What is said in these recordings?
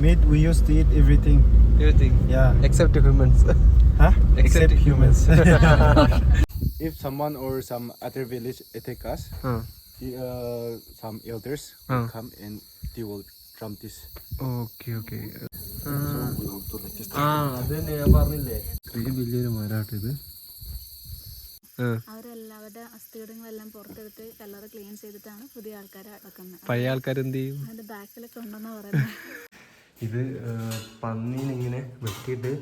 Meat, we used to eat everything. Everything. Yeah. Except humans. Huh? Except except humans. humans. if someone or some other village attack us, huh. uh, some elders huh. will Ah. come and they will drum this. okay okay വലിയൊരു മരാട്ടോ ഇത് അവരെല്ലാവരുടെ അസ്ഥികൂടങ്ങളെല്ലാം പുറത്തെടുത്ത് കല്ലറ clean ചെയ്തിട്ടാണ് പുതിയ ആൾക്കാരെ അടക്കുന്നത് പഴയ ആൾക്കാരെന്ത് ചെയ്യും പറയുന്നത് ഇത് പന്നീനിങ്ങനെ വെട്ടിയിട്ട്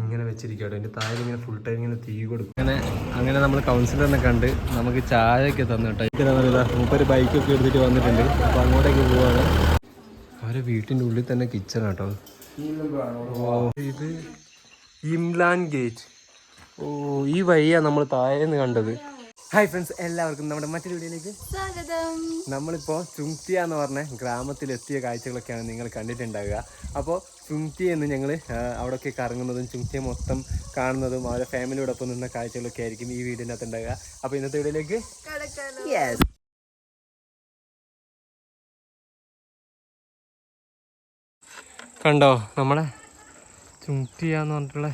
ഇങ്ങനെ വെച്ചിരിക്കട്ടോ അതിന്റെ താഴെ ഇങ്ങനെ ഫുൾ ടൈം ഇങ്ങനെ തീ കൊടുക്കും. അങ്ങനെ അങ്ങനെ നമ്മൾ കൗൺസിലറിനെ കണ്ട് നമുക്ക് ചായയൊക്കെ തന്നു കേട്ടോ. ഇതാ മൂപ്പര് ബൈക്കൊക്കെ എടുത്തിട്ട് വന്നിട്ടുണ്ട്. അപ്പോൾ അങ്ങോട്ടേക്ക് പോവാണ്. അവരെ വീട്ടിന്റെ ഉള്ളിൽ തന്നെ കിച്ചൺ കേട്ടോ ഇത് ഇംലാൻ ഗേറ്റ് ഓ ഈ വഴിയാണ് നമ്മൾ താഴേന്ന് കണ്ടത്. ഹായ് ഫ്രണ്ട്സ് എല്ലാവർക്കും നമ്മുടെ മറ്റൊരു വീഡിയോയിലേക്ക് സ്വാഗതം. നമ്മളിപ്പോൾ ചുങ്തിയ എന്ന് പറഞ്ഞ ഗ്രാമത്തിലെത്തിയ കാഴ്ചകളൊക്കെയാണ് നിങ്ങൾ കണ്ടിട്ടുണ്ടാവുക. അപ്പോൾ ചുങ്തി എന്ന് ഞങ്ങൾ അവിടെയൊക്കെ കറങ്ങുന്നതും ചുങ്തിയ മൊത്തം കാണുന്നതും അവരുടെ ഫാമിലിയോടൊപ്പം നിന്ന കാഴ്ചകളൊക്കെ ആയിരിക്കും ഈ വീടിന്റെ അകത്ത് ഉണ്ടാവുക അപ്പോൾ ഇന്നത്തെ വീഡിയോയിലേക്ക് യെസ് കണ്ടോ നമ്മളെ ചുംതിയ എന്ന് പറഞ്ഞിട്ടുള്ള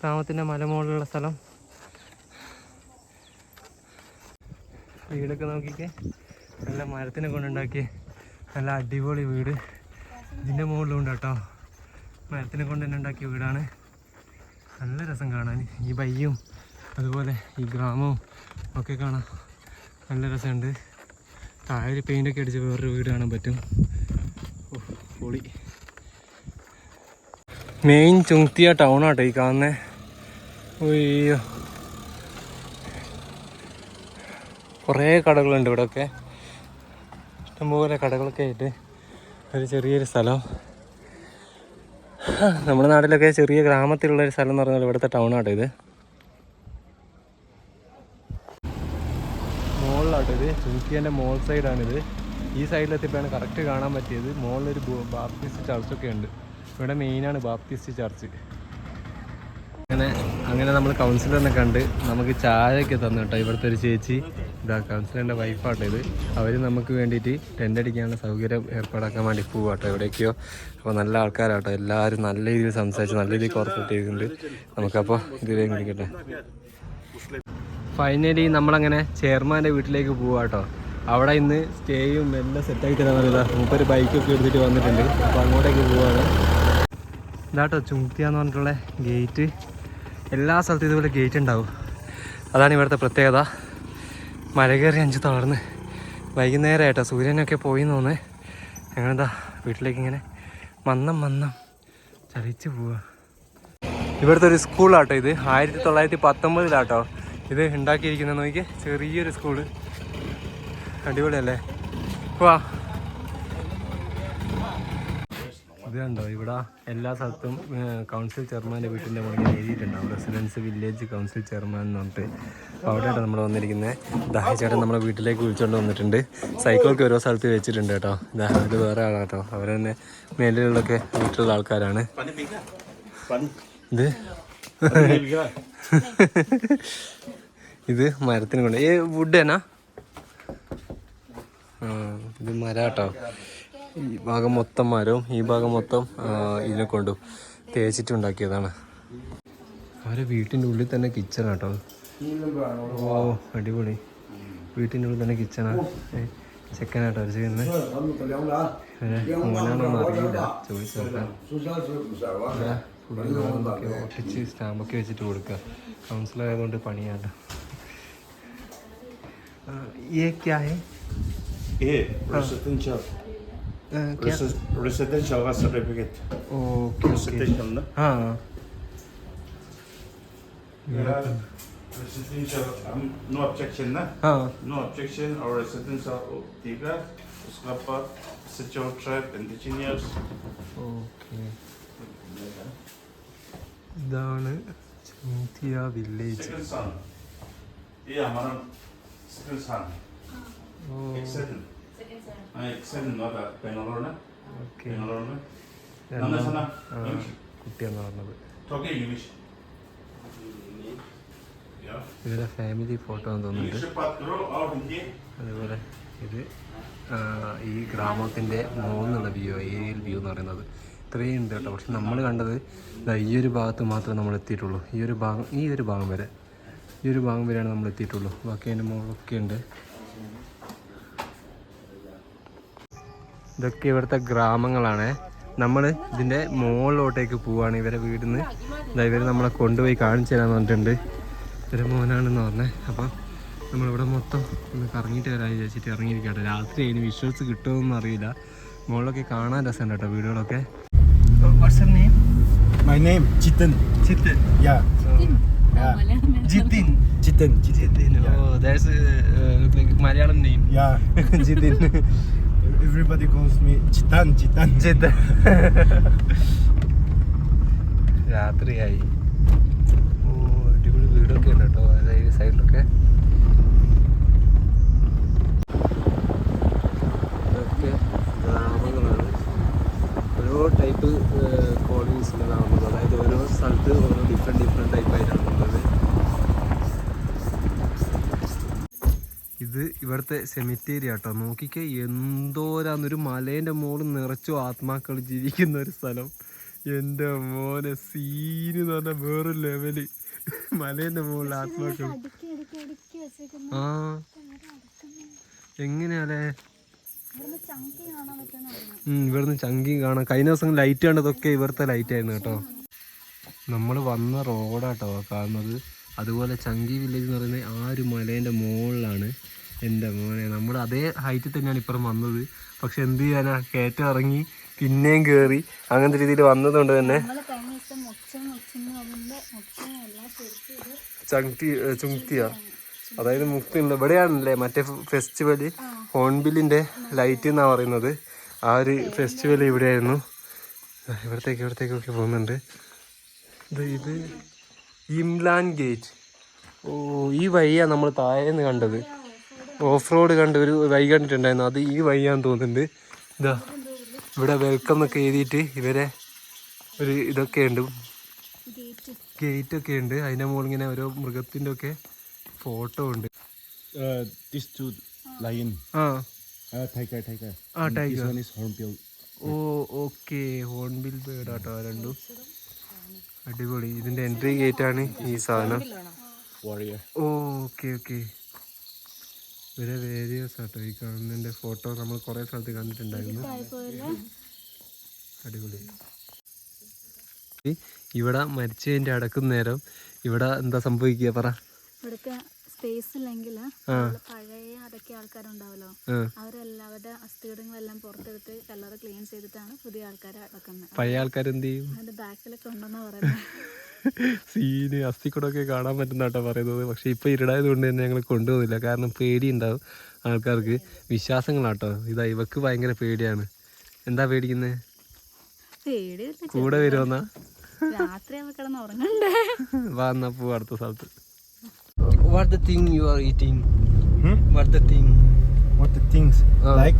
ഗ്രാമത്തിന്റെ മലമുകളിലുള്ള സ്ഥലം. വീടൊക്കെ നോക്കിക്കേ. നല്ല മരത്തിനെ കൊണ്ടുണ്ടാക്കി നല്ല അടിപൊളി വീട്. ഇതിന്റെ മുകളിലുണ്ട് കേട്ടോ മരത്തിനെ കൊണ്ട് തന്നെ ഉണ്ടാക്കിയ വീടാണ്. നല്ല രസം കാണാൻ. ഈ ബയ്യും അതുപോലെ ഈ ഗ്രാമവും ഒക്കെ കാണാം. നല്ല രസമുണ്ട്. താഴെ പെയിന്റൊക്കെ അടിച്ച് വേറൊരു വീട് കാണാൻ പറ്റും. പൊളി. മെയിൻ ചുങ്തിയ ടൗൺ ആട്ടോ ഈ കാണുന്നത് അയ്യോ. കുറേ കടകളുണ്ട് ഇവിടെയൊക്കെ. ഇഷ്ടംപോലെ കടകളൊക്കെ ആയിട്ട് ഒരു ചെറിയൊരു സ്ഥലം. നമ്മുടെ നാട്ടിലൊക്കെ ചെറിയ ഗ്രാമത്തിലുള്ള ഒരു സ്ഥലം എന്ന് പറഞ്ഞാൽ ഇവിടുത്തെ ടൗൺ ആട്ടോ ഇത്. മുകളിലാട്ടോ ഇത്. ചുങ്കിയന്റെ മോൾ സൈഡാണിത് ഈ സൈഡിലെത്തിയപ്പോഴാണ് കറക്റ്റ് കാണാൻ പറ്റിയത്. മുകളിലൊരു ബാപ്റ്റിസ്റ്റ് ചർച്ചൊക്കെ ഉണ്ട്. ഇവിടെ മെയിനാണ് ബാപ്റ്റിസ്റ്റ് ചർച്ച് അങ്ങനെ അങ്ങനെ നമ്മൾ കൗൺസിലറിനെ കണ്ട് നമുക്ക് ചായയൊക്കെ തന്നു കേട്ടോ ഇവിടുത്തെ ഒരു ചേച്ചി. ഇതാ കൗൺസിലറിന്റെ വൈഫാട്ടോ ഇത്. അവർ നമുക്ക് വേണ്ടിയിട്ട് ടെന്റ് അടിക്കാനുള്ള സൗകര്യം ഏർപ്പാടാക്കാൻ വേണ്ടി പോവാട്ടോ എവിടേക്കോ. അപ്പോൾ നല്ല ആൾക്കാരാട്ടോ. എല്ലാവരും നല്ല രീതിയിൽ സംസാരിച്ച് നല്ല രീതിയിൽ കോർപ്പറേറ്റ് ചെയ്തിട്ടുണ്ട്. നമുക്കപ്പോൾ ഇതിലേക്ക് വിളിക്കട്ടെ ഫൈനലി നമ്മളങ്ങനെ ചെയർമാന്റെ വീട്ടിലേക്ക് പോവാട്ടോ. അവിടെ ഇന്ന് സ്റ്റേയും എല്ലാം സെറ്റാക്കി തരാൻ പറയുക മൂപ്പര് ബൈക്കൊക്കെ എടുത്തിട്ട് വന്നിട്ടുണ്ട്. അപ്പോൾ അങ്ങോട്ടേക്ക് പോവാണ്. ഇതാട്ടോ ചുങ്തിയ എന്ന് പറഞ്ഞിട്ടുള്ള ഗേറ്റ് എല്ലാ സ്ഥലത്തും ഇതുപോലെ ഗേറ്റ് ഉണ്ടാവും. അതാണ് ഇവിടുത്തെ പ്രത്യേകത. മഴ കയറി അഞ്ച് തളർന്ന്. വൈകുന്നേരം ആയിട്ടോ സൂര്യനൊക്കെ പോയി തോന്നേ ഞങ്ങളെന്താ വീട്ടിലേക്ക് ഇങ്ങനെ മന്നം മന്നം ചലിച്ചു പോവുക ഇവിടുത്തെ ഒരു സ്കൂളാട്ടോ ഇത്. ആയിരത്തി തൊള്ളായിരത്തി പത്തൊമ്പതിലാട്ടോ ഇത് ഉണ്ടാക്കിയിരിക്കുന്നത്. നോക്കി ചെറിയൊരു സ്കൂൾ. അടിപൊളിയല്ലേ? വാ. ഇത് ഇവിടെ എല്ലാ സ്ഥലത്തും കൗൺസിൽ ചെയർമാന്റെ വീട്ടിന്റെ മുകളിൽ എഴുതിയിട്ടുണ്ടാവും റെസിഡൻസ് വില്ലേജ് കൗൺസിൽ ചെയർമാൻ എന്ന് പറഞ്ഞിട്ട്. അവിടെയാണ് നമ്മൾ വന്നിരിക്കുന്നത് ദാഹിച്ചേട്ടൻ നമ്മളെ വീട്ടിലേക്ക് വിളിച്ചുകൊണ്ട് വന്നിട്ടുണ്ട്. സൈക്കിളൊക്കെ ഓരോ സ്ഥലത്ത് വെച്ചിട്ടുണ്ട് കേട്ടോ. ഇതാ വേറെ ആളാണ് കേട്ടോ. അവർ തന്നെ മേലിലുള്ളൊക്കെ വീട്ടിലുള്ള ആൾക്കാരാണ്. ഇത്? ഇത് മരത്തിന് കൊണ്ട്. ഈ വുഡ് എന്നാ ഇത് മരാട്ടോ ഈ ഭാഗം മൊത്തം മരവും ഈ ഭാഗം മൊത്തം ആ, ഇതിനെ കൊണ്ടും തേച്ചിട്ട് ഉണ്ടാക്കിയതാണ് അവരെ വീട്ടിൻ്റെ ഉള്ളിൽ തന്നെ കിച്ചൺ കേട്ടോ ഓ അടിപൊളി വീട്ടിൻ്റെ ഉള്ളിൽ തന്നെ കിച്ചണാ ചെക്കനാട്ടോ അവർ ചെയ്യുന്നത് മോനാണോന്ന് അറിയില്ല ചോദിച്ചു നോക്കാം ഇതാ, full നാളൊക്കെ ഒട്ടിച്ച് സ്റ്റാമ്പൊക്കെ വെച്ചിട്ട് കൊടുക്കുക കൗൺസിലർ ആയതുകൊണ്ട് പണിയാട്ടോ ആ, ये क्या है ये residential आ, क्या Resi- residential का certificate ओके ओके residential ना हाँ residential um, no objection ना हाँ no objection और residential tiga उसका बाद Sechel tribe indigenous ഓക്കെ ഇതാണ് ചൂത്തിയ വില്ലേജ് second son ये हमारा second son ഓ ഇവരുടെ ഫാമിലി ഫോട്ടോ എന്ന് അതുപോലെ ഇത്. ഈ ഗ്രാമത്തിന്റെ മൂന്നുള്ള വ്യൂ ഏരിയൽ വ്യൂ എന്ന് പറയുന്നത്. ഇത്രയും ഉണ്ട് കേട്ടോ. പക്ഷെ നമ്മൾ കണ്ടത് ഈ ഒരു ഭാഗത്ത് മാത്രമേ നമ്മൾ എത്തിയിട്ടുള്ളൂ. ഈ ഒരു ഭാഗം ഈ ഒരു ഭാഗം വരെ ഈ ഒരു ഭാഗം വരെയാണ് നമ്മൾ എത്തിയിട്ടുള്ളൂ. ബാക്കി അതിന്റെ മുകളിലൊക്കെ ഉണ്ട്. ഇതൊക്കെ ഇവിടുത്തെ ഗ്രാമങ്ങളാണ്. നമ്മൾ ഇതിന്റെ മുകളിലോട്ടേക്ക് പോവാണ് ഇവരെ വീട്ടിൽ നിന്ന് ഇവർ നമ്മളെ കൊണ്ടുപോയി കാണിച്ചു തരാമെന്ന് പറഞ്ഞിട്ടുണ്ട്. ഇവരെ മോനാണെന്ന് പറഞ്ഞത് അപ്പം നമ്മളിവിടെ മൊത്തം ഒന്ന് കറങ്ങിയിട്ട് വരാൻ വിചാരിച്ചിട്ട് ഇറങ്ങിയിരിക്കട്ടെ രാത്രി അതിന് വിഷ്വൽസ് കിട്ടുമെന്നൊന്നും അറിയില്ല. മുകളിലൊക്കെ കാണാൻ രസമുണ്ട് കേട്ടോ വീടുകളൊക്കെ. My name Chitin. Yeah. Yeah. Malayalam Yeah. Everybody calls me Chitan. Chitan. Chithan രാത്രിയായി ഓ അടിപൊളി വീടൊക്കെ ഉണ്ട് കേട്ടോ അതായത് സൈഡിലൊക്കെ ഇതൊക്കെ ഗ്രാമങ്ങളാണ് ഓരോ ടൈപ്പ് കോളനീസിന്റെ ഗ്രാമങ്ങൾ അതായത് ഓരോ സ്ഥലത്ത് ഓരോ ഡിഫറെന്റ് ഡിഫറെന്റ് ടൈപ്പ് ഇത് ഇവിടുത്തെ സെമിത്തേരി ആട്ടോ. നോക്കിക്കേ എന്തോരാന്നൊരു മലേന്റെ മുകളിൽ നിറച്ചു ആത്മാക്കൾ ജീവിക്കുന്ന ഒരു സ്ഥലം. എന്റെ മോനെ സീന് എന്ന് പറഞ്ഞാൽ വേറൊരു ലെവൽ മലേന്റെ മുകളിൽ ആത്മാക്കൾ. ആ. എങ്ങനെയാലേ? ഇവിടുന്ന് ചങ്കിയും കാണാം. കഴിഞ്ഞ ദിവസം ലൈറ്റ് കണ്ടതൊക്കെ ഇവിടുത്തെ ലൈറ്റ് ആയിരുന്നു കേട്ടോ. നമ്മൾ വന്ന റോഡാട്ടോ കാണുന്നത്. അതുപോലെ ചങ്കി വില്ലേജ് എന്ന് പറയുന്നത് ആ ഒരു മലേന്റെ മുകളിലാണ് എന്റെ മോനെ നമ്മൾ അതേ ഹൈറ്റിൽ തന്നെയാണ് ഇപ്പുറം വന്നത്. പക്ഷെ എന്ത് ചെയ്യാനാ? കയറ്റം ഇറങ്ങി പിന്നെയും കയറി അങ്ങനത്തെ രീതിയിൽ വന്നതുകൊണ്ട് തന്നെ ചങ്ക്തി ചുങ്ക്തിയാ. അതായത് മുക്തിണ്ട് ഇവിടെയാണല്ലേ മറ്റേ ഫെസ്റ്റിവൽ ഹോൺബില്ലിന്റെ ലൈറ്റ് എന്നാ പറയുന്നത്. ആ ഒരു ഫെസ്റ്റിവൽ ഇവിടെയായിരുന്നു. ഇവിടത്തേക്ക് ഇവിടത്തേക്കൊക്കെ പോകുന്നുണ്ട്. ഇത് ഇത് ഇംലാൻ ഗേറ്റ്. ഓ ഈ വഴിയാണ് നമ്മൾ താഴേന്ന് കണ്ടത്. ഓഫ് റോഡ് കണ്ട് ഒരു വഴി കണ്ടിട്ടുണ്ടായിരുന്നു. അത് ഈ വഴിയാന്ന് തോന്നുന്നുണ്ട്. ഇതാ ഇവിടെ വെൽക്കം എന്നൊക്കെ എഴുതിയിട്ട് ഇവരെ ഒരു ഇതൊക്കെ ഉണ്ട്. ഗേറ്റ് ഒക്കെ ഉണ്ട്. അതിന്റെ മുകളിൽ ഇങ്ങനെ ഓരോ മൃഗത്തിന്റെ ഒക്കെ ഫോട്ടോ ഉണ്ട്. Uh, Uh. Oh okay hornbill bird ആട്ടോ രണ്ടും. അടിപൊളി. ഇതിന്റെ എൻട്രി ഗേറ്റ് ആണ് ഈ സാധനം. ഓ ഓക്കെ ഓക്കെ ഇവരെ വേരിയസ് ആട്ടോ. ഈ കാണുന്നതിന്റെ ഫോട്ടോ നമ്മൾ കുറെ സ്ഥലത്ത് കണ്ടിട്ടുണ്ടായിരുന്നു. അടിപൊളി. ഇവിടെ മരിച്ചതിന്റെ അടക്കുന്ന നേരം ഇവിടെ എന്താ സംഭവിക്കുക? പറ. ഇവിടുത്തെ സ്പേസ് ഇല്ലെങ്കിൽ. പഴയ അതൊക്കെ ആൾക്കാരുണ്ടാവല്ലോ. അവരെല്ലാവരുടെ അസ്ഥികൂടങ്ങളെല്ലാം പുറത്തെടുത്ത് കല്ലറ ക്ലീൻ ചെയ്തിട്ടാണ് പുതിയ ആൾക്കാരെ അടക്കുന്നത്. പഴയ ആൾക്കാർ എന്ത് ചെയ്യും? അതിന്റെ ബാക്കിലൊക്കെ ഉണ്ടെന്നാ പറയുന്നത് സീന് അസ്ഥിക്കൂടൊക്കെ കാണാൻ പറ്റുന്ന കേട്ടോ പറയുന്നത്. പക്ഷെ ഇപ്പൊ ഇരുടായത് കൊണ്ട് തന്നെ ഞങ്ങൾ കൊണ്ടുപോകുന്നില്ല. കാരണം പേടിയുണ്ടാവും ആൾക്കാർക്ക്. വിശ്വാസങ്ങളാട്ടോ. ഇതാ ഇവക്ക് ഭയങ്കര പേടിയാണ്. എന്താ പേടിക്കുന്നത് കൂടെ വരുമെന്നാ രാത്രി കിടന്ന് ഉറങ്ങണ്ടേ? വാ എന്നാ പോവാ അടുത്ത സ്ഥലത്ത്. What the thing you are eating Hmm? What the thing What the things? Uh, like?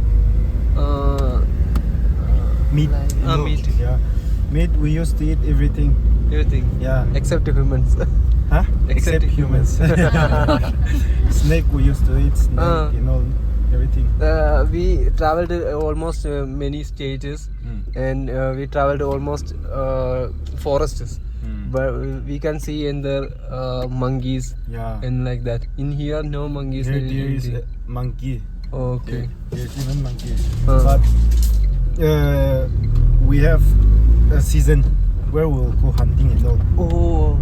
Meat. No, meat. Yeah. Meat, we used to eat everything. Everything? Yeah. Except humans. huh? Except, Except humans. snake, we used to eat snake, uh, you know, everything. Uh, we traveled uh, almost uh, many stages mm. and uh, we traveled almost uh, forests. Mm. But we can see in the uh, monkeys yeah. and like that. In here, no monkeys. Here, there is a monkey. Okay. There, there's even monkey. Uh. But uh, we have a season where we'll go hunting and all. oh.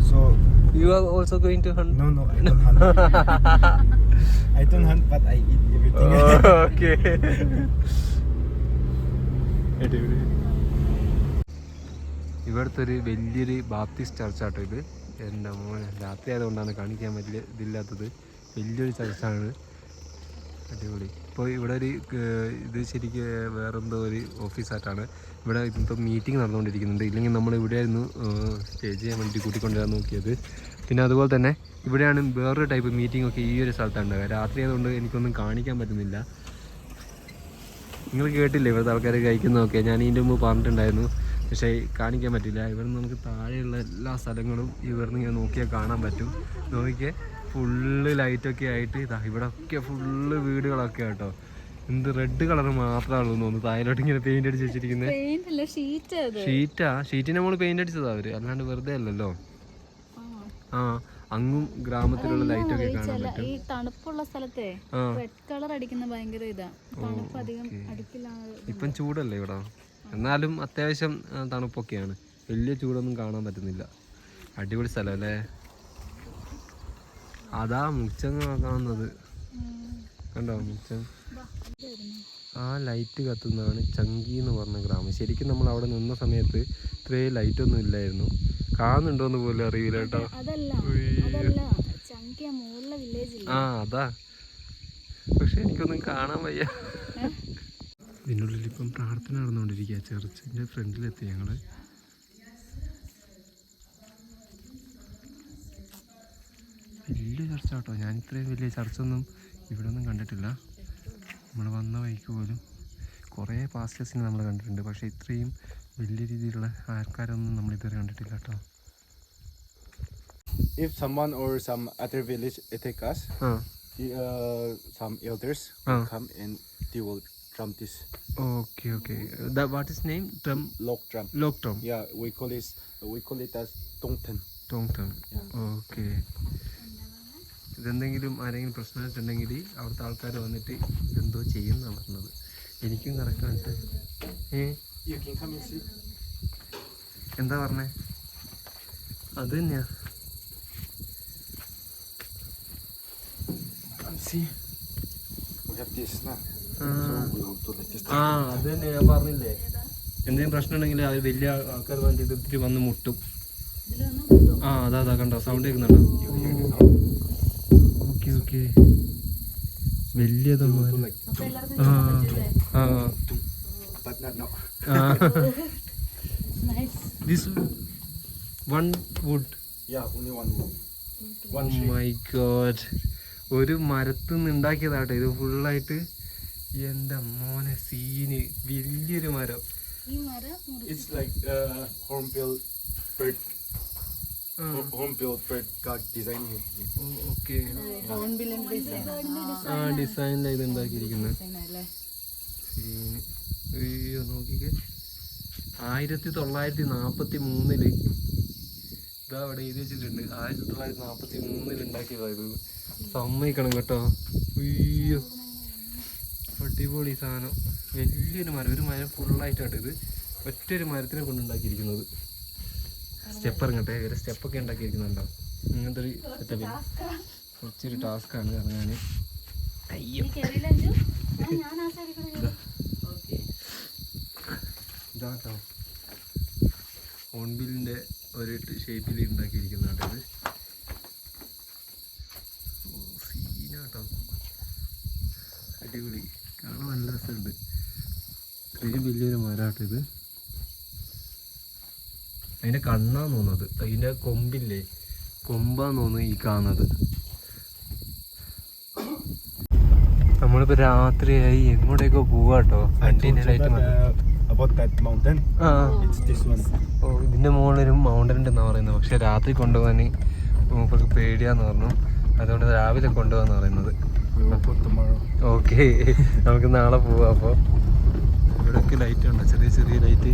So you are also going to hunt? No, no, I don't hunt. I don't hunt, but I eat everything. Oh, okay. ഇവിടുത്തെ ഒരു വലിയൊരു Baptist ചർച്ചാട്ടോ ഇത്. എന്റെ മോനെ രാത്രി ആയതുകൊണ്ടാണ് കാണിക്കാൻ പറ്റില്ല ഇതില്ലാത്തത്. വലിയൊരു ചർച്ചാണ് അടിപൊളി. ഇപ്പോൾ ഇവിടെ ഒരു ഏർ, ഇത് ശരിക്കും വേറെന്തോ ഒരു ഓഫീസായിട്ടാണ് ഇവിടെ ഇപ്പോൾ മീറ്റിംഗ് നടന്നുകൊണ്ടിരിക്കുന്നുണ്ട്. ഇല്ലെങ്കിൽ നമ്മൾ ഇവിടെയായിരുന്നു സ്റ്റേ ചെയ്യാൻ വേണ്ടി കൂട്ടിക്കൊണ്ടുവരാൻ നോക്കിയത്. പിന്നെ അതുപോലെ തന്നെ ഇവിടെയാണ് വേറൊരു ടൈപ്പ് മീറ്റിംഗ് ഒക്കെ ഈ ഒരു സ്ഥലത്താണ് ഉണ്ടാവുക. രാത്രി ആയതുകൊണ്ട് എനിക്കൊന്നും കാണിക്കാൻ പറ്റുന്നില്ല. നിങ്ങൾ കേട്ടില്ലേ ഇവിടുത്തെ ആൾക്കാർ കഴിക്കുന്നതൊക്കെ? ഞാൻ ഇതിന്റെ മുമ്പ് പറഞ്ഞിട്ടുണ്ടായിരുന്നു. പക്ഷേ കാണിക്കാൻ പറ്റില്ല. ഇവിടെ നമുക്ക് താഴെയുള്ള എല്ലാ സ്ഥലങ്ങളും ഇവിടുന്ന് ഇങ്ങനെ നോക്കിയാൽ കാണാൻ പറ്റും. നോക്കിയാൽ ഫുള്ള് ലൈറ്റൊക്കെ ആയിട്ട് ഇതാ ഇവിടെ ഒക്കെ ഫുള്ള് വീടുകളൊക്കെ കേട്ടോ. എന്ത് റെഡ് കളർ മാത്രമാണ് തോന്നുന്നു. താഴോട്ട് ഇങ്ങനെ പെയിന്റ് അടിച്ച് വെച്ചിരിക്കുന്നത് ഷീറ്റാ ഷീറ്റിന്റെ മോൾ പെയിന്റ് അടിച്ചതാ അവർ. അല്ലാണ്ട് വെറുതെ അല്ലല്ലോ. ആ. അങ്ങും ഗ്രാമത്തിലുള്ള ലൈറ്റൊക്കെ കാണാൻ ചില പറ്റും. ഈ തണുപ്പുള്ള സ്ഥലത്തെ റെഡ് കളർ അടിക്കുന്ന ഭയങ്കര ഇതാ. തണുപ്പ് അധികം അടിക്കില്ല ഇപ്പം ചൂടല്ലേ ഇവിടെ? എന്നാലും അത്യാവശ്യം തണുപ്പൊക്കെയാണ്. വലിയ ചൂടൊന്നും കാണാൻ പറ്റുന്നില്ല. അടിപൊളി സ്ഥലം അല്ലേ അതാ മുച്ചങ്ങ കാണുന്നത്. കണ്ടോ മുച്ചം ആ ലൈറ്റ് കത്തുന്നതാണ് ചങ്കി എന്ന് പറഞ്ഞ ഗ്രാമം. ശരിക്കും നമ്മൾ അവിടെ നിന്ന സമയത്ത് ഇത്രയും ലൈറ്റ് ഒന്നും ഇല്ലായിരുന്നു. കാണുന്നുണ്ടോന്ന് പോലും അറിയില്ല കേട്ടോ. ആ അതാ. പക്ഷെ എനിക്കൊന്നും കാണാൻ വയ്യ. ഇതിനുള്ളിൽ ഇപ്പം പ്രാർത്ഥന നടന്നുകൊണ്ടിരിക്കുക. ചർച്ചിന്റെ ഫ്രണ്ടിലെത്തി ഞങ്ങൾ. വലിയ ചർച്ച കേട്ടോ. ഞാൻ ഇത്രയും വലിയ ചർച്ചൊന്നും ഇവിടെ ഒന്നും കണ്ടിട്ടില്ല. നമ്മൾ വന്ന വഴിക്ക് പോലും കുറേ പാസ്റ്റേഴ്സിനെ നമ്മൾ കണ്ടിട്ടുണ്ട് പക്ഷേ ഇത്രയും വലിയ രീതിയിലുള്ള ആൾക്കാരൊന്നും നമ്മൾ ഇതുവരെ കണ്ടിട്ടില്ല കേട്ടോ If someone or some other village attack us, ആ the, uh, some elders Ah. will come and they will drum this okay okay what is name drum log drum. Log drum Yeah, we call it we call it as tongten. Tong Tong okay ഇതെന്തെങ്കിലും ആരെങ്കിലും പ്രശ്നമായിട്ടുണ്ടെങ്കിൽ അവിടുത്തെ ആൾക്കാർ വന്നിട്ട് ഇതെന്തോ ചെയ്യുന്നതാണ് പറഞ്ഞത്. എനിക്കും കറക്റ്റായിട്ട് എന്താ പറഞ്ഞേ? അത് തന്നെയാ. ആ. അത് തന്നെ ഞാൻ പറഞ്ഞില്ലേ. എന്തെങ്കിലും പ്രശ്നം ഉണ്ടെങ്കിൽ അവർ വലിയ ആൾക്കാർ വന്നിട്ട് വന്ന് മുട്ടും. ആ അതാ അതാ കണ്ടോ? സൗണ്ട് കേൾക്കുന്നുണ്ടോ? ഓക്കെ വലിയ. This one wood Oh tree. My god ഒരു മരത്തിൽ നിന്ന് ഉണ്ടാക്കിയതാട്ടോ ഇത് ഫുള്ളായിട്ട് എന്റെ മോനെ സീന് വലിയൊരു മരം. ഈ മരം മുറി- It's like uh, hornbill bird. ആ design. ഓക്കെ ഡിസൈനിലാണ് ഇത് ഉണ്ടാക്കിയിരിക്കുന്നത് Design അല്ലേ? സീന് അയ്യോ നോക്കിക്കേ. ആയിരത്തി തൊള്ളായിരത്തി നാൽപ്പത്തി മൂന്നിൽ ഇതാ അവിടെ എഴുതി വെച്ചിട്ടുണ്ട്. ആയിരത്തി തൊള്ളായിരത്തി നാൽപ്പത്തി മൂന്നിൽ ഉണ്ടാക്കിയതാ സമ്മതിക്കണം കേട്ടോ. അയ്യോ. അടിപൊളി സാധനം. വലിയൊരു മരം. ഒരു മരം ഫുള്ളായിട്ടാണ് ഇത്. ഒറ്റ ഒരു മരത്തിനെ കൊണ്ടുണ്ടാക്കിയിരിക്കുന്നത് സ്റ്റെപ്പ് ഇറങ്ങട്ടെ ഇവരെ സ്റ്റെപ്പൊക്കെ ഉണ്ടാക്കിയിരിക്കുന്നുണ്ടാവും ഇങ്ങനത്തെ ഒരു സെറ്റപ്പിൽ കുറച്ചൊരു ടാസ്ക്കാണ് ഇറങ്ങാൻ അയ്യോ. ഇതാട്ടോ ഓൺബിലിന്റെ ഒരു ഷേപ്പിൽ ഉണ്ടാക്കിയിരിക്കുന്നുണ്ട് ഇത്. ഓ, സീനാട്ടോ അടിപൊളി. കാണാൻ നല്ല രസമുണ്ട്. ഇത്രയും വലിയൊരു മരാട്ടോ ഇത്. അതിന്റെ കണ്ണാന്ന് തോന്നുന്നത്. അതിന്റെ കൊമ്പില്ലേ? കൊമ്പാന്ന് തോന്നുന്നു ഈ കാണുന്നത്. നമ്മളിപ്പോ രാത്രിയായി. എങ്ങോട്ടേക്കോ പോവാട്ടോ ലൈറ്റ് മതി ഇതിന്റെ മുകളിലൊരു മൗണ്ടൻ ഉണ്ടെന്നാ പറയുന്നത്. പക്ഷെ രാത്രി കൊണ്ടുപോകാൻ മൂപ്പർക്ക് പേടിയാന്ന് പറഞ്ഞു. അതുകൊണ്ട് രാവിലെ കൊണ്ടുപോകാന്ന് പറയുന്നത്. ഓക്കെ നമുക്ക് നാളെ പോവാം അപ്പോൾ ഇവിടെയൊക്കെ ലൈറ്റ് ഉണ്ടോ. ചെറിയ ചെറിയ ലൈറ്റ്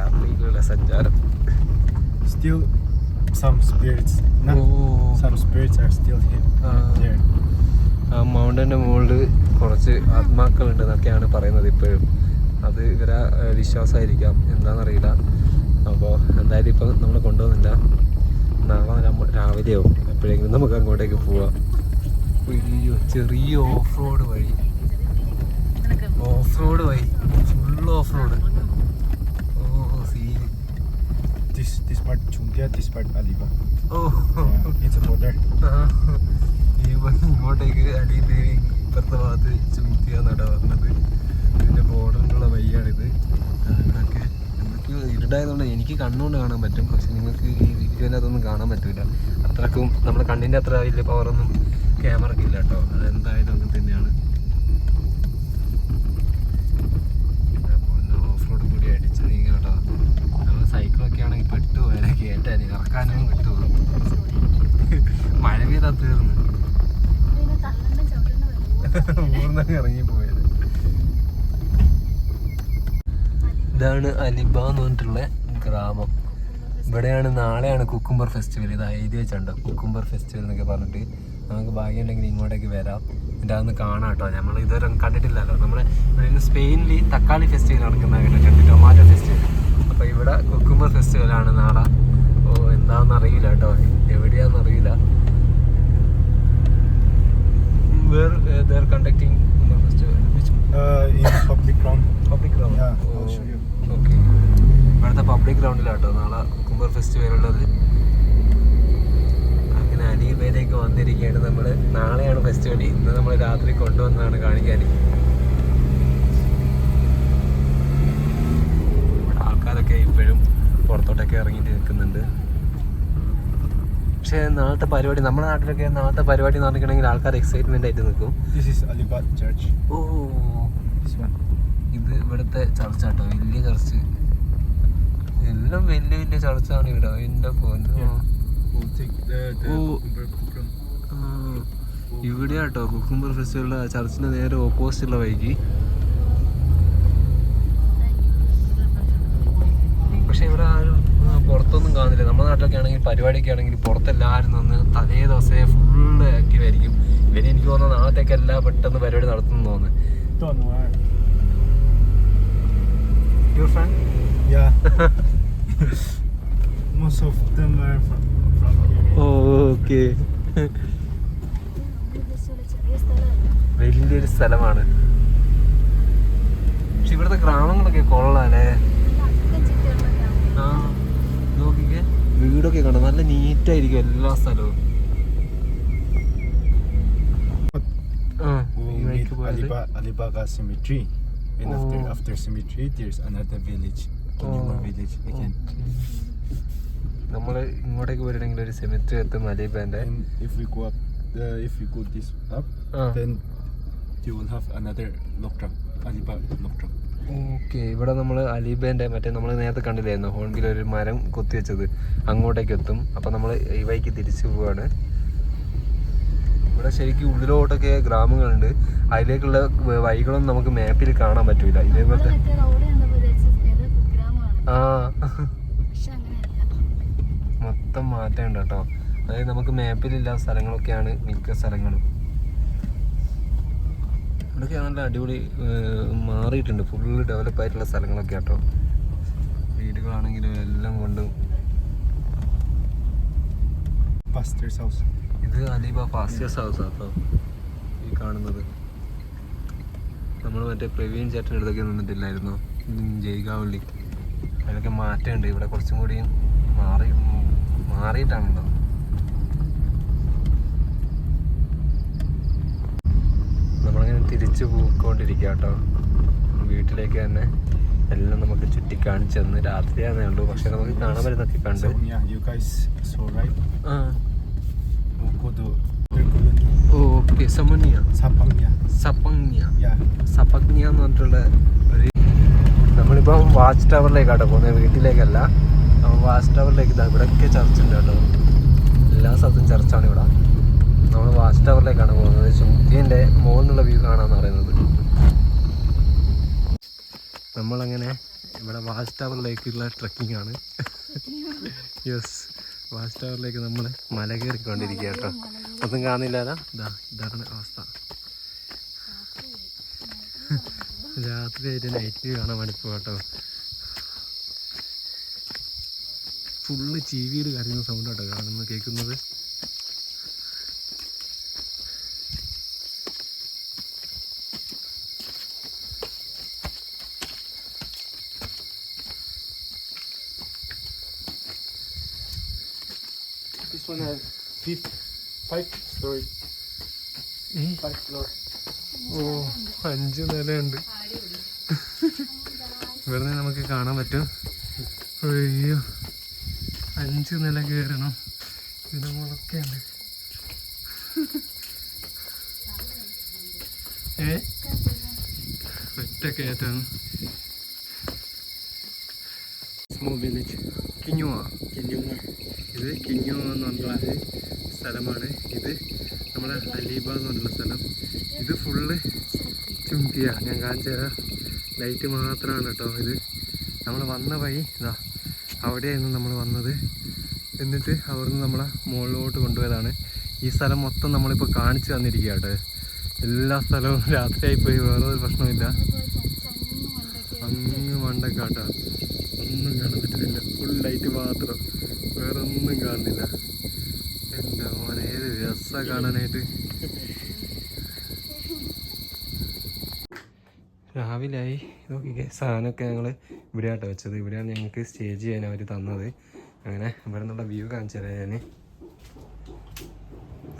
രാത്രിയിലുള്ള സഞ്ചാരം. Still, some spirits. No, oh. some spirits are still here. Uh, There. ആ മൗണ്ടന്റെ മുകളിൽ കുറച്ച് ആത്മാക്കളുണ്ട് എന്നൊക്കെയാണ് പറയുന്നത് ഇപ്പോഴും. അത് ഇവരെ വിശ്വാസമായിരിക്കാം. എന്താണെന്നറിയില്ല. അപ്പോൾ എന്തായാലും ഇപ്പം നമ്മൾ കൊണ്ടുപോകുന്നില്ല നാളെ നമ്മൾ രാവിലെയോ എപ്പോഴെങ്കിലും നമുക്ക് അങ്ങോട്ടേക്ക് പോവാം. അയ്യോ ചെറിയ ഓഫ് റോഡ് വഴി. ഓഫ് റോഡ് വഴി. Full off road oh scene This this part Chungkia, this part Aliba. Oh. Yeah, it's a border. ആ, ഇങ്ങോട്ടേക്ക് അടിയിൽ ഇപ്പുറത്തെ ഭാഗത്ത് ചുമത്തിയ നട പറഞ്ഞത് ഇതിന്റെ ബോർഡറിലുള്ള വഴിയാണിത് ആ, എന്തൊക്കെയോ ഇരുടായതുകൊണ്ട് എനിക്ക് കണ്ണുകൊണ്ട് കാണാൻ പറ്റും പക്ഷെ നിങ്ങൾക്ക് ഈ വീഡിയോയിൽ അതൊന്നും കാണാൻ പറ്റില്ല അത്രക്കും നമ്മുടെ കണ്ണിന്റെ അത്ര വലിയ പവറൊന്നും ക്യാമറയ്ക്ക് ഇല്ല കേട്ടോ അതെന്തായാലും അങ്ങനെ തന്നെയാണ് ഓഫ് റോഡ് കൂടി അടിച്ച് നീങ്ങാം കേട്ടോ നമ്മൾ സൈക്കിളൊക്കെ ആണെങ്കിൽ പെട്ടുപോയാലേ കേട്ടാൻ ഇറക്കാനും വിട്ടുപോകും പെട്ടെന്ന് ഇറങ്ങി പോയത് ഇതാണ് അലിബ എന്ന് പറഞ്ഞിട്ടുള്ള ഗ്രാമം. ഇവിടെയാണ് നാളെയാണ് കുക്കുംബർ ഫെസ്റ്റിവൽ. ഇത് എഴുതി വെച്ചുണ്ടോ കുക്കുംബർ ഫെസ്റ്റിവൽ എന്നൊക്കെ പറഞ്ഞിട്ട് നമുക്ക് ഭാഗ്യമുണ്ടെങ്കിൽ ഇങ്ങോട്ടേക്ക് വരാം. എന്റെ അതൊന്ന് കാണാം കേട്ടോ. നമ്മൾ ഇതുവരെ കണ്ടിട്ടില്ലല്ലോ. നമ്മുടെ സ്പെയിനിൽ തക്കാളി ഫെസ്റ്റിവൽ നടക്കുന്ന കേട്ടിട്ടുണ്ട് ടൊമാറ്റോ ഫെസ്റ്റിവൽ. അപ്പോൾ ഇവിടെ കുക്കുംബർ ഫെസ്റ്റിവലാണ് നാളെ. ഓ എന്താണെന്ന് അറിയില്ല കേട്ടോ. എവിടെയാണെന്ന് അറിയില്ല. Where they're conducting festival. Ground. Public ground. Okay ഇവിടുത്തെ പബ്ലിക് ഗ്രൗണ്ടിലാട്ടോ നാളെ കുമ്പർ ഫെസ്റ്റിവൽ ഉള്ളത് അങ്ങനെ അലീബയിലേക്ക് വന്നിരിക്കുകയാണ് നമ്മൾ നാളെയാണ് ഫെസ്റ്റിവൽ ഇന്ന് നമ്മൾ രാത്രി കൊണ്ടുവന്നതാണ് കാണിക്കാൻ ഇവിടെ ആൾക്കാരൊക്കെ ഇപ്പോഴും പുറത്തോട്ടൊക്കെ ഇറങ്ങിയിട്ട് നിൽക്കുന്നുണ്ട് പക്ഷേ നാളത്തെ പരിപാടി നമ്മുടെ നാട്ടിലൊക്കെ നാളത്തെ പരിപാടി എന്ന് പറഞ്ഞിട്ടുണ്ടെങ്കിൽ ആൾക്കാർ എക്സൈറ്റ്മെന്റ് ആയിട്ട് നിൽക്കും. ഓ. ഇത് ഇവിടുത്തെ ചർച്ചാട്ടോ. വലിയ ചർച്ച്. എല്ലാം വലിയ വലിയ ചർച്ചാണ് ഇവിടെ. program. ഇവിടെ കേട്ടോ കുക്കുംബർ ഫെസ്റ്റിവലിലെ ചർച്ചിന് നേരെ ഓപ്പോസിറ്റ് ഉള്ള വൈകി പക്ഷെ ഇവിടെ ആരും പുറത്തൊന്നും കാണുന്നില്ല. നമ്മുടെ നാട്ടിലൊക്കെ ആണെങ്കിൽ പരിപാടിയൊക്കെ ആണെങ്കിൽ പുറത്തെല്ലാവരും നിന്ന് തലേ ദിവസമേ ഫുള്ള് ആക്റ്റീവ് ആയിരിക്കും. ഇവർ എനിക്ക് തോന്നുന്നു നാളത്തേക്ക് എല്ലാം പെട്ടെന്ന് പരിപാടി നടത്തുന്നു തോന്നുന്നു. Don't friend? Yeah. Most of them are from, from here. Okay സ്ഥലമല്ല വലിയൊരു സ്ഥലമാണ്. പക്ഷെ ഇവിടുത്തെ ഗ്രാമങ്ങളൊക്കെ കൊള്ളാല്ലേ ആ നോക്കിക്കേ. വീടൊക്കെ കണ്ടോ? നല്ല നീറ്റായിരിക്കും എല്ലാ സ്ഥലവും. ആ We ഈ And after, Oh. after cemetery, there's another village. Kinyuma Oh. village again. നമ്മൾ ഇങ്ങോട്ടേക്ക് വരണമെങ്കിൽ ഒരു സെമിത്രി എത്തും അലീബാന്റെ And if we go up, uh, if we go this up, ആ then you will have another Lokram. Okay ഇവിടെ നമ്മൾ അലീബേന്റെ മറ്റേ നമ്മൾ നേരത്തെ കണ്ടില്ലായിരുന്നു ഹോൺഗിൽ ഒരു മരം കൊത്തി വെച്ചത് അങ്ങോട്ടേക്ക് എത്തും അപ്പം നമ്മൾ ഈ വഴിക്ക് തിരിച്ചു പോവാണ് ഇവിടെ ശരിക്കും ഉള്ളിലോട്ടൊക്കെ ഗ്രാമങ്ങളുണ്ട്. അതിലേക്കുള്ള വഴികളൊന്നും നമുക്ക് മാപ്പിൽ കാണാൻ പറ്റൂല. ഇതേപോലത്തെ ആ. മൊത്തം മാറ്റമുണ്ട് കേട്ടോ. അതായത് നമുക്ക് മാപ്പിലില്ലാത്ത സ്ഥലങ്ങളൊക്കെയാണ് മിക്ക സ്ഥലങ്ങളും. ഇവിടെയൊക്കെ നല്ല അടിപൊളി മാറിയിട്ടുണ്ട്. ഫുള്ള് ഡെവലപ്പ് ആയിട്ടുള്ള സ്ഥലങ്ങളൊക്കെ കേട്ടോ. വീടുകളാണെങ്കിലും എല്ലാം കൊണ്ടും. Pastor's house. ഇത് അലീബ ഫാസിയസ് ഹൗസ് കേട്ടോ ഈ കാണുന്നത്. നമ്മൾ മറ്റേ പ്രവീൺ ചേട്ടൻ അടുത്തൊക്കെ നിന്നിട്ടില്ലായിരുന്നു? ജയ്ഗാവള്ളി. അതിലൊക്കെ മാറ്റമുണ്ട്. ഇവിടെ കുറച്ചും കൂടി മാറി മാറിയിട്ടാണല്ലോ. നമ്മളങ്ങനെ തിരിച്ചു പോയിക്കൊണ്ടിരിക്കുക കേട്ടോ വീട്ടിലേക്ക് തന്നെ എല്ലാം നമുക്ക് ചുറ്റി കാണിച്ചു തന്ന് രാത്രിയാണേ ഉള്ളൂ. പക്ഷെ നമുക്ക് കാണാൻ പറ്റുന്നൊക്കെ കണ്ട്. Their colony. ഓക്കെ സമന്യ. സപ്പങ്യ Yeah. സപ്പഗ്നിയ എന്ന് പറഞ്ഞിട്ടുള്ള ഒരു നമ്മളിപ്പം വാച്ച് ടവറിലേക്കാട്ടോ പോകുന്നത്. വീട്ടിലേക്കല്ല. വാച്ച് ടവറിലേക്ക് ഇതാ ഇവിടെയൊക്കെ ചർച്ച് ഉണ്ട് കേട്ടോ. എല്ലാ സ്ഥലത്തും ചർച്ചാണ് ഇവിടെ. നമ്മൾ വാച്ച് ടവറിലേക്കാണ് പോകുന്നത്. ചുമത്തിന്റെ മുകളിലുള്ള വ്യൂ കാണാന്ന് പറയുന്നത്. നമ്മളങ്ങനെ ഇവിടെ വാച്ച് ടവറിലേക്കുള്ള ട്രക്കിംഗ് ആണ്. യെസ് വാച്ച് ടവറിലേക്ക് നമ്മൾ മല കയറിക്കൊണ്ടിരിക്കുക കേട്ടോ. ഒന്നും കാണുന്നില്ലാതാ ഇതാ ഇതാണ് അവസ്ഥ. രാത്രി ആയിട്ട് നൈറ്റ് വ്യൂ കാണാൻ മണിപ്പ് കേട്ടോ. ഫുള്ള് ചീവിയിൽ കരയുന്ന സൗണ്ട് കേട്ടോ കാണുന്നത് കേൾക്കുന്നത്. This one has fifth, five story, five floor. ഓ അഞ്ച് നിലയുണ്ട്. ഇവിടുന്ന് നമുക്ക് കാണാൻ പറ്റും. അയ്യോ അഞ്ച് നില കയറണം. ഇതിന് മുളക്കുണ്ട് ഏ? ഒറ്റ കയറ്റാണ് Small village. കിഞ്ഞുവാ Kinyuma. ഇത് കിഞ്ഞു എന്ന് പറഞ്ഞിട്ടുള്ള സ്ഥലമാണ്. ഇത് നമ്മുടെ അലീബ എന്ന് പറഞ്ഞിട്ടുള്ള സ്ഥലം. ഇത് ഫുള്ള് ചുംകിയ ഞാൻ കാണിച്ചു തരാം. ലൈറ്റ് മാത്രമാണ് കേട്ടോ ഇത്. നമ്മൾ വന്ന വഴി ഇതാ അവിടെയായിരുന്നു നമ്മൾ വന്നത്. എന്നിട്ട് അവിടുന്ന് നമ്മളെ മുകളിലോട്ട് കൊണ്ടുപോയതാണ്. ഈ സ്ഥലം മൊത്തം നമ്മളിപ്പോൾ കാണിച്ചു തന്നിരിക്കുക കേട്ടോ. എല്ലാ സ്ഥലവും രാത്രിയായിപ്പോയി വേറെ ഒരു പ്രശ്നമില്ല അങ്ങ് മണ്ടക്കാട്ടാ ഫുൾ മാത്രം. വേറെ ഒന്നും കാണുന്നില്ല. എന്റെ മോനെ ഏത് രസമാണ് കാണാനായിട്ട്? രാവിലെയായി നോക്കിക്കേ സാധനമൊക്കെ ഞങ്ങൾ ഇവിടെയാട്ടോ വെച്ചത്. ഇവിടെയാണ് ഞങ്ങൾക്ക് സ്റ്റേജ് ചെയ്യാൻ അവർ തന്നത്. അങ്ങനെ ഇവിടെ നിന്നുള്ള വ്യൂ കാണിച്ചു തരാം ഞാൻ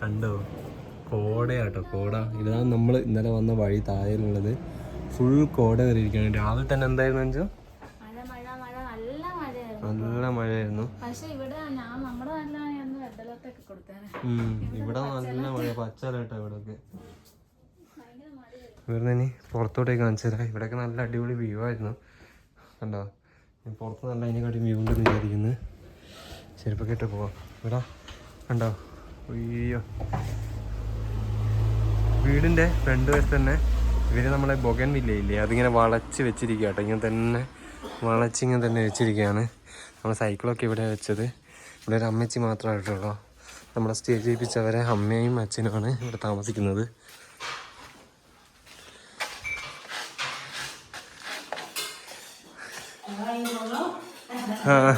കണ്ടോ? കോടയാട്ടോ കോട. ഇതാണ് നമ്മൾ ഇന്നലെ വന്ന വഴി താഴെയുള്ളത് ഫുൾ കോട കയറിയിരിക്കുകയാണ്. രാവിലെ തന്നെ എന്തായിരുന്നു വെച്ചോ മഴ മഴ മഴ നല്ല മഴയായിരുന്നു നല്ല മഴയായിരുന്നു. ഇവിടെ നല്ല മഴ പച്ചാലാട്ടോ ഇവിടൊക്കെ. ഇവിടുന്ന് ഇനി പുറത്തോട്ടേക്ക് കാണിച്ചു തരാം. ഇവിടെയൊക്കെ നല്ല അടിപൊളി വ്യൂ ആയിരുന്നു. കണ്ടോ? ഞാൻ പുറത്ത് നല്ല അതിനെക്കാട്ടി വ്യൂ ഉണ്ടെന്ന് വിചാരിക്കുന്നു. ചെരുപ്പൊക്കെ ഇട്ട് പോവാം. ഇവിടെ കണ്ടോ? അയ്യോ. വീടിന്റെ ഫ്രണ്ട് വശത്ത് തന്നെ ഇവർ നമ്മളെ ബൊഗൻ വില്ലയില്ലേ? അതിങ്ങനെ വളച്ച് വെച്ചിരിക്കുക കേട്ടോ ഇങ്ങനെ തന്നെ വളച്ചിങ്ങനെ തന്നെ വെച്ചിരിക്കുകയാണ്. നമ്മൾ സൈക്കിളൊക്കെ ഇവിടെ വെച്ചത് ഇവിടെ ഒരു അമ്മച്ചി മാത്രമായിട്ടുള്ളൂ നമ്മളെ സ്റ്റേജ് ചെയ്യിപ്പിച്ചവരെ അമ്മയും അച്ഛനുമാണ് ഇവിടെ താമസിക്കുന്നത് हाँ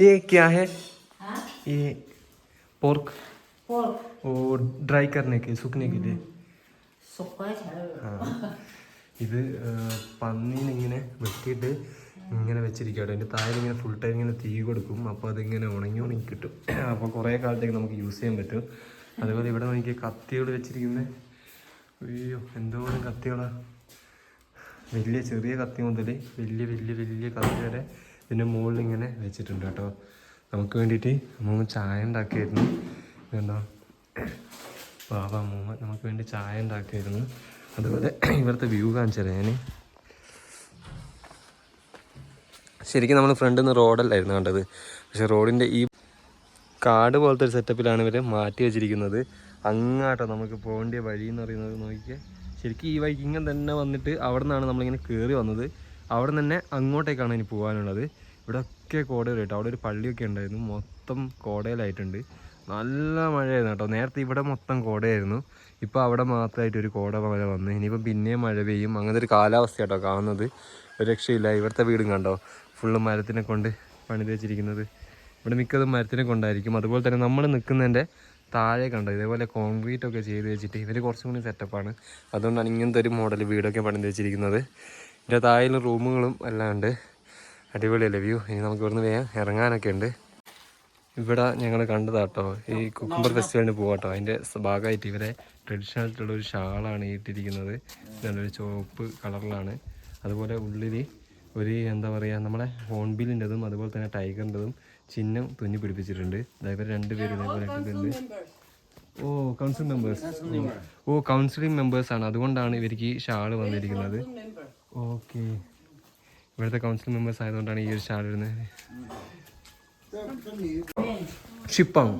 ये क्या है ये पोर्क और ड्राई करने के सूखने के लिए हाँ ഇത് പന്നീനെ ഇങ്ങനെ വെട്ടിയിട്ട് ഇങ്ങനെ വെച്ചിരിക്കട്ടെ കേട്ടോ അതിന്റെ താഴെ ഇങ്ങനെ ഫുൾ ടൈം ഇങ്ങനെ തീ കൊടുക്കും. അപ്പോൾ അതിങ്ങനെ ഉണങ്ങി ഉണങ്ങി കിട്ടും. അപ്പോൾ കുറേ കാലത്തേക്ക് നമുക്ക് യൂസ് ചെയ്യാൻ പറ്റും. അതുപോലെ ഇവിടെ നോക്കി കത്തികൾ വെച്ചിരിക്കുന്നത് അയ്യോ എന്തോരം കത്തികളാണ് വലിയ ചെറിയ കത്തി മുതൽ വലിയ വലിയ വലിയ കത്തി വരെ ഇതിന്റെ മുകളിൽ ഇങ്ങനെ വെച്ചിട്ടുണ്ട് കേട്ടോ. നമുക്ക് വേണ്ടിയിട്ട് അമ്മൂമ്മ ചായ ഉണ്ടാക്കിയായിരുന്നു. കണ്ടോ ബാബ അമ്മൂമ്മ നമുക്ക് വേണ്ടി ചായ ഉണ്ടാക്കിയായിരുന്നു. അതുപോലെ ഇവിടുത്തെ വ്യൂ കാണിച്ചു തരാം ഞാൻ ശരിക്കും നമ്മൾ ഫ്രണ്ടിൽ നിന്ന് റോഡല്ലായിരുന്നു കണ്ടത്. പക്ഷെ റോഡിന്റെ ഈ കാട് പോലത്തെ ഒരു സെറ്റപ്പിലാണ് ഇവർ മാറ്റി വെച്ചിരിക്കുന്നത്. അങ്ങാട്ടോ നമുക്ക് പോകേണ്ട വഴി എന്ന് പറയുന്നത് നോക്കിയാൽ ശരിക്കും ഈ വഴിക്ക് ഇങ്ങനെ തന്നെ വന്നിട്ട് അവിടെ നിന്നാണ് നമ്മളിങ്ങനെ കയറി വന്നത്. അവിടെ നിന്ന് തന്നെ അങ്ങോട്ടേക്കാണ് ഇനി പോകാനുള്ളത്. ഇവിടെ ഒക്കെ കോടയിൽ കേട്ടോ. അവിടെ ഒരു പള്ളിയൊക്കെ ഉണ്ടായിരുന്നു. മൊത്തം കോടയിലായിട്ടുണ്ട് നല്ല മഴയായിരുന്നു കേട്ടോ. നേരത്തെ ഇവിടെ മൊത്തം കോടയായിരുന്നു. ഇപ്പോൾ അവിടെ മാത്രമായിട്ട് ഒരു കോട മഴ വന്ന്. ഇനിയിപ്പം പിന്നെയും മഴ പെയ്യും. അങ്ങനത്തെ ഒരു കാലാവസ്ഥ കേട്ടോ കാണുന്നത്. ഒരു രക്ഷയില്ല. ഇവിടുത്തെ വീടും കണ്ടോ? ഫുള്ള് മരത്തിനെ കൊണ്ട് പണിത് വെച്ചിരിക്കുന്നത്. ഇവിടെ മിക്കതും മരത്തിനെ കൊണ്ടായിരിക്കും. അതുപോലെ തന്നെ നമ്മൾ നിൽക്കുന്നതിന്റെ താഴെ കണ്ടോ? ഇതേപോലെ കോൺക്രീറ്റ് ഒക്കെ ചെയ്ത് വെച്ചിട്ട് ഇവർ കുറച്ചും കൂടി സെറ്റപ്പാണ് അതുകൊണ്ടാണ് ഇങ്ങനത്തെ ഒരു മോഡൽ വീടൊക്കെ പണിത് വെച്ചിരിക്കുന്നത്. ഇതിന്റെ താഴെ റൂമുകളും എല്ലാം ഉണ്ട്. അടിപൊളിയല്ലേ വ്യൂ ഇനി നമുക്ക് ഇവിടുന്ന് വേഗം ഇറങ്ങാനൊക്കെ ഉണ്ട്. ഇവിടെ ഞങ്ങൾ കണ്ടതാട്ടോ ഈ കുക്കുംബർ ഫെസ്റ്റിവലിന് പോകാട്ടോ അതിന്റെ ഭാഗമായിട്ട് ഇവരെ ട്രഡീഷണൽ ആയിട്ടുള്ള ഒരു ഷാളാണ് ഇട്ടിരിക്കുന്നത്. നല്ലൊരു ചുവപ്പ് കളറിലാണ്. അതുപോലെ ഉള്ളിൽ ഒരു എന്താ പറയുക നമ്മളെ ഹോൺബിലിന്റെതും അതുപോലെ തന്നെ ടൈഗറിന്റെതും ചിഹ്നം തുന്നി പിടിപ്പിച്ചിട്ടുണ്ട്. അതായത് രണ്ട് പേര് ഇതേപോലെ oh council members oh counselling members ആണ്. അതുകൊണ്ടാണ് ഇവർക്ക് ഈ ഷാൾ വന്നിരിക്കുന്നത്. ഓക്കെ. ഇവിടുത്തെ കൗൺസിൽ മെമ്പേഴ്സ് ആയതുകൊണ്ടാണ് ഈ ഒരു ഷാൾ ഇടുന്നത്. ഷിപ്പാങ്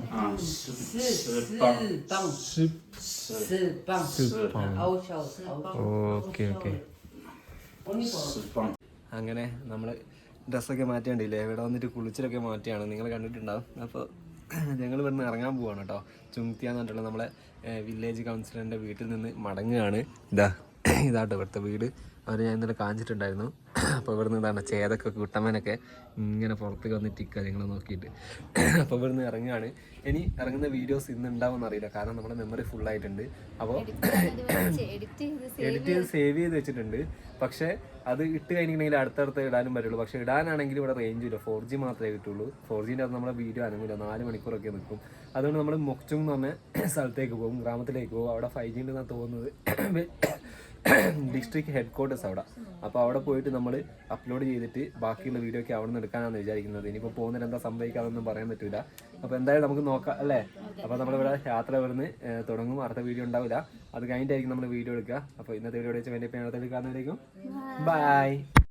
ഓക്കെ ഓക്കെ. അങ്ങനെ നമ്മൾ ഡ്രസ്സൊക്കെ മാറ്റേണ്ടില്ലേ ഇവിടെ വന്നിട്ട് കുളിച്ചിലൊക്കെ മാറ്റിയാണ്. നിങ്ങൾ കണ്ടിട്ടുണ്ടാവും. അപ്പോൾ ഞങ്ങൾ ഇവിടുന്ന് ഇറങ്ങാൻ പോവാണ് കേട്ടോ എന്ന് പറഞ്ഞിട്ടുള്ള നമ്മളെ വില്ലേജ് കൗൺസിലറിന്റെ വീട്ടിൽ നിന്ന് മടങ്ങുകയാണ്. ഇതാ ഇതാട്ടോ ഇവിടുത്തെ വീട്. അവർ ഞാൻ ഇന്നലെ കാണിച്ചിട്ടുണ്ടായിരുന്നു. അപ്പോൾ ഇവിടുന്ന് ഇതാണ് ചേതൊക്കെ കുട്ടമ്മനൊക്കെ ഇങ്ങനെ പുറത്തേക്ക് വന്നിട്ട് ഇരിക്കുക നിങ്ങൾ നോക്കിയിട്ട്. അപ്പോൾ ഇവിടുന്ന് ഇറങ്ങുകയാണ്. ഇനി ഇറങ്ങുന്ന വീഡിയോസ് ഇന്ന് ഉണ്ടാവുമെന്ന് അറിയില്ല. കാരണം നമ്മുടെ മെമ്മറി ഫുൾ ആയിട്ടുണ്ട്. അപ്പോൾ എഡിറ്റ് ചെയ്ത് എഡിറ്റ് ചെയ്ത് സേവ് ചെയ്ത് വെച്ചിട്ടുണ്ട്. പക്ഷേ അത് ഇട്ട് കഴിഞ്ഞിട്ടുണ്ടെങ്കിൽ അടുത്തടുത്ത് ഇടാനും പറ്റുള്ളൂ. പക്ഷേ ഇടാനാണെങ്കിൽ ഇവിടെ റേഞ്ച് ഇല്ല. ഫോർ ജി മാത്രമേ കിട്ടുള്ളൂ. ഫോർ ജിന്റെ അത് നമ്മുടെ വീഡിയോ അനങ്ങില്ല നാല് മണിക്കൂറൊക്കെ നിൽക്കും അതുകൊണ്ട് നമ്മൾ മൊക്ചും എന്ന് പറഞ്ഞ സ്ഥലത്തേക്ക് പോകും. ഗ്രാമത്തിലേക്ക് പോകും. അവിടെ ഫൈവ് ജി ഉണ്ടെന്നാണ് തോന്നുന്നത്. ഡിസ്ട്രിക്ട് ഹെഡ് ക്വാർട്ടേഴ്സ് അവിടെ. അപ്പോൾ അവിടെ പോയിട്ട് നമ്മൾ അപ്ലോഡ് ചെയ്തിട്ട് ബാക്കിയുള്ള വീഡിയോ ഒക്കെ അവിടെ നിന്ന് എടുക്കാനാണ് വിചാരിക്കുന്നത്. ഇനിയിപ്പോൾ പോകുന്നതിന് എന്താ സംഭവിക്കാതൊന്നും പറയാൻ പറ്റില്ല അപ്പോൾ എന്തായാലും നമുക്ക് നോക്കാം അല്ലേ? അപ്പോൾ നമ്മളിവിടെ യാത്ര ഇവിടുന്ന് തുടങ്ങും. അടുത്ത വീഡിയോ ഉണ്ടാവില്ല. അത് കഴിഞ്ഞിട്ടായിരിക്കും നമ്മൾ വീഡിയോ എടുക്കുക. അപ്പോൾ ഇന്നത്തെ വീഡിയോ വെച്ച് വേണ്ടി അടുത്ത കാണുന്നതായിരിക്കും ബൈ